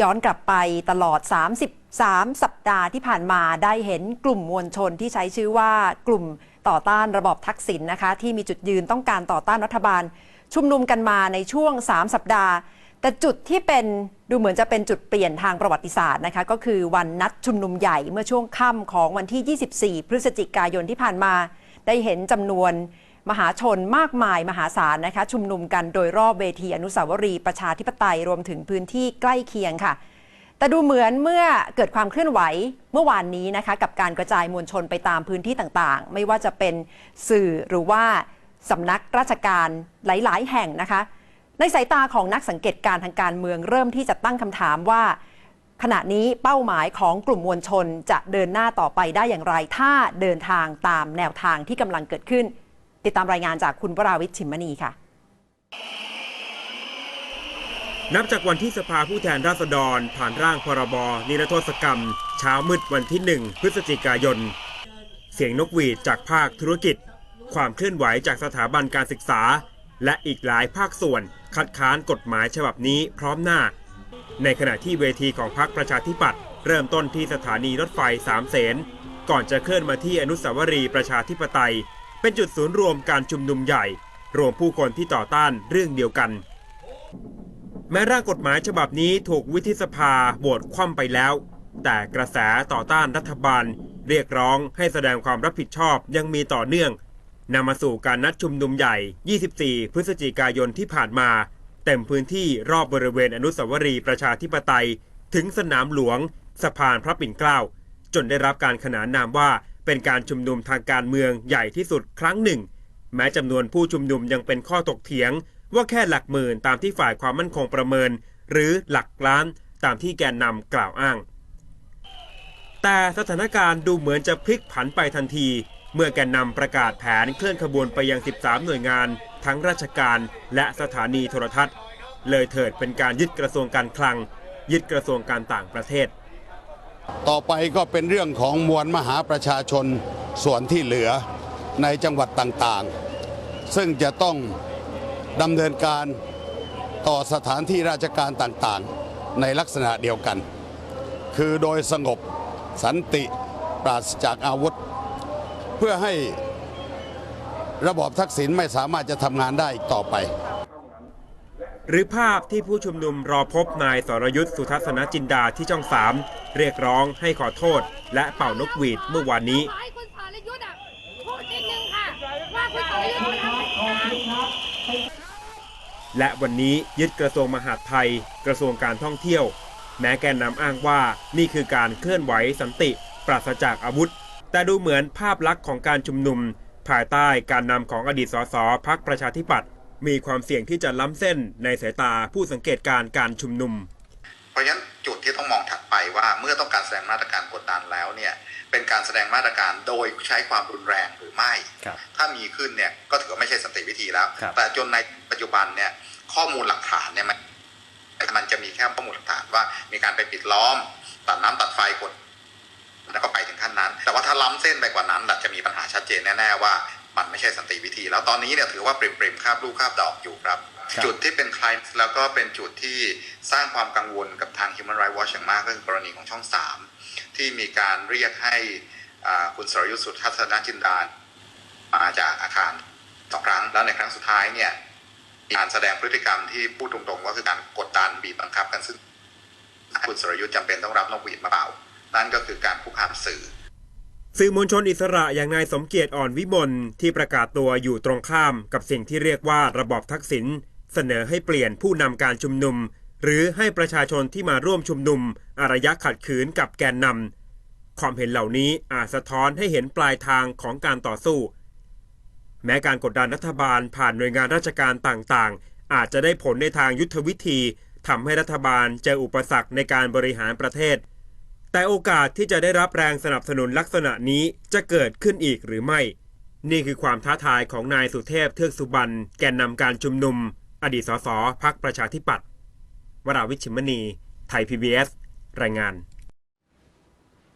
ย้อนกลับไปตลอด 33 สัปดาห์ที่ผ่านมาได้เห็นกลุ่มมวลชนที่ใช้ชื่อว่ากลุ่มต่อต้านระบอบทักษิณนะคะ ที่มีจุดยืนต้องการต่อต้านรัฐบาล ชุมนุมกันมาในช่วง 3 สัปดาห์ แต่จุดที่เป็นดูเหมือนจะเป็นจุดเปลี่ยนทางประวัติศาสตร์นะคะ ก็คือวันนัดชุมนุมใหญ่เมื่อช่วงค่ำของวันที่ 24 พฤศจิกายนที่ผ่านมา ได้เห็นจำนวน มหาชนมากมายมหาศาลนะคะ ชุมนุมกันโดยรอบเวทีอนุสาวรีย์ประชาธิปไตยรวมถึงพื้นที่ใกล้เคียงค่ะ แต่ดูเหมือนเมื่อเกิดความเคลื่อนไหวเมื่อวานนี้นะคะ กับการกระจายมวลชนไปตามพื้นที่ต่างๆ ไม่ว่าจะเป็นสื่อหรือว่าสำนักราชการหลาย ๆ แห่งนะคะ ในสายตาของนักสังเกตการณ์ทางการเมืองเริ่มที่จะตั้งคำถามว่าขณะนี้เป้าหมายของกลุ่มมวลชนจะเดินหน้าต่อไปได้อย่างไร ถ้าเดินทางตามแนวทางที่กำลังเกิดขึ้น ติดตามรายงานจากคุณวราวิทย์ชิมมณีค่ะ นับจากวันที่สภาผู้แทนราษฎร ผ่านร่างพรบนิรโทษกรรม เช้ามืดวันที่ 1 พฤศจิกายน เสียงนกหวีดจากภาคธุรกิจ ความเคลื่อนไหวจากสถาบันการศึกษา และอีกหลายภาคส่วน คัดค้านกฎหมายฉบับนี้พร้อมหน้า ในขณะที่เวทีของพรรคประชาธิปัตย์เริ่มต้นที่สถานีรถไฟสามเสนก่อนจะเคลื่อนมาที่อนุสาวรีย์ประชาธิปไตย เป็นจุดศูนย์รวมการชุมนุมใหญ่ รวมผู้คนที่ต่อต้านเรื่องเดียวกัน แม้ร่างกฎหมายฉบับนี้ถูกวิทิสภาโหวตคว่ำไปแล้ว แต่กระแสต่อต้านรัฐบาล เรียกร้องให้แสดงความรับผิดชอบยังมีต่อเนื่องนำมาสู่การนัดชุมนุมใหญ่ 24 พฤศจิกายนที่ผ่านมา เต็มพื้นที่รอบบริเวณอนุสาวรีย์ประชาธิปไตย ถึงสนามหลวง สะพานพระปิ่นเกล้า จนได้รับการขนานนามว่า เป็นการชุมนุมทางการเมืองใหญ่ที่สุดครั้งหนึ่ง แม้จำนวนผู้ชุมนุมยังเป็นข้อตกเถียง ว่าแค่หลักหมื่นตามที่ฝ่ายความมั่นคงประเมิน หรือหลักล้านตามที่แกนนำกล่าวอ้าง แต่สถานการณ์ดูเหมือนจะพลิกผันไปทันที เมื่อแกนนำประกาศแผนเคลื่อนขบวนไปยัง 13 หน่วยงาน ทั้งราชการและสถานีโทรทัศน์ เลยเถิดเป็นการยึดกระทรวงการคลัง ยึดกระทรวงการต่างประเทศ ต่อไปก็เป็นเรื่องของมวลมหาประชาชนส่วนที่เหลือในจังหวัดต่างๆ ซึ่งจะต้องดำเนินการต่อสถานที่ราชการต่างๆ ในลักษณะเดียวกัน คือโดยสงบสันติปราศจากอาวุธ เพื่อให้ระบอบทักษิณไม่สามารถจะทำงานได้อีกต่อไป หรือภาพที่ผู้ชุมนุมรอพบนายสรยุทธ์สุทัศนจินดาที่ช่องสามเรียกร้องให้ขอโทษ และเป่านกหวีดเมื่อวานนี้ ขอให้คุณสรยุทธ์อะพูดนิดนึงค่ะ ว่าคุณสรยุทธ์ทำอะไรบ้างและวันนี้ยึดกระทรวงมหาดไทย กระทรวงการท่องเที่ยว แม้แกนนำอ้างว่านี่คือการเคลื่อนไหวสันติ ปราศจากอาวุธ แต่ดูเหมือนภาพลักษณ์ของการชุมนุม ภายใต้การนำของอดีตสสพักประชาธิปัตย์ มีความเสี่ยงที่จะล้ำเส้นในสายตาผู้สังเกตการณ์การชุมนุม เพราะฉะนั้นจุดที่ต้องมองถัดไปว่าเมื่อต้องการแสดงมาตรการกดดันแล้วเนี่ยเป็นการแสดงมาตรการโดยใช้ความรุนแรงหรือไม่ครับถ้ามีขึ้นเนี่ยก็ถือว่าไม่ใช่สันติวิธีแล้วครับแต่จนในปัจจุบันเนี่ยข้อมูลหลักฐานเนี่ยมันมันจะมีแค่ข้อมูลหลักฐานว่ามีการไปปิดล้อมตัดน้ำตัดไฟกดแล้วก็ไปถึงขั้นนั้น แต่ว่าถ้าล้ำเส้นไปกว่านั้นล่ะจะมีปัญหาชัดเจนแน่ๆว่า มันไม่ใช่สันติวิธี แล้วตอนนี้เนี่ยถือว่าปริมปริมๆคาบลูกคาบดอกอยู่ครับครับ จุดที่เป็นคลายแล้วก็เป็นจุดที่สร้างความกังวลกับทาง Human Rights Watch อย่างมากก็คือกรณีของช่อง 3 ที่มีการเรียกให้อ่าคุณสรยุทธสุทัศนจินดามาจากอาคารสองครั้งแล้วในครั้งสุดท้ายเนี่ยมีการแสดงพฤติกรรมที่พูดตรงๆว่าคือการกดดันบีบบังคับกันซึ่งคุณสรยุทธจำเป็นต้องรับนกหวีดมาเป่านั่นก็คือการคุกคามสื่อ สื่อมวลชนอิสระอย่างนายสมเกียรติอ่อนวิมลที่ประกาศตัวอยู่ตรงข้ามกับสิ่งที่เรียกว่าระบอบทักษิณเสนอให้เปลี่ยนผู้นำการชุมนุม หรือให้ประชาชนที่มาร่วมชุมนุม อารยะขัดขืนกับแกนนำความเห็นเหล่านี้อาจสะท้อนให้เห็นปลายทางของการต่อสู้ แม้การกดดันรัฐบาลผ่านหน่วยงานราชการต่างๆ อาจจะได้ผลในทางยุทธวิธีทำให้รัฐบาลเจออุปสรรคในการบริหารประเทศ แต่โอกาสที่จะได้รับแรงสนับสนุนลักษณะนี้จะเกิดขึ้นอีกหรือไม่ นี่คือความท้าทายของนายสุเทพเทือกสุบรรณแกนนำการชุมนุม อดีตสสพักประชาธิปัตย์วราวิชิมณี ไทย PBS รายงาน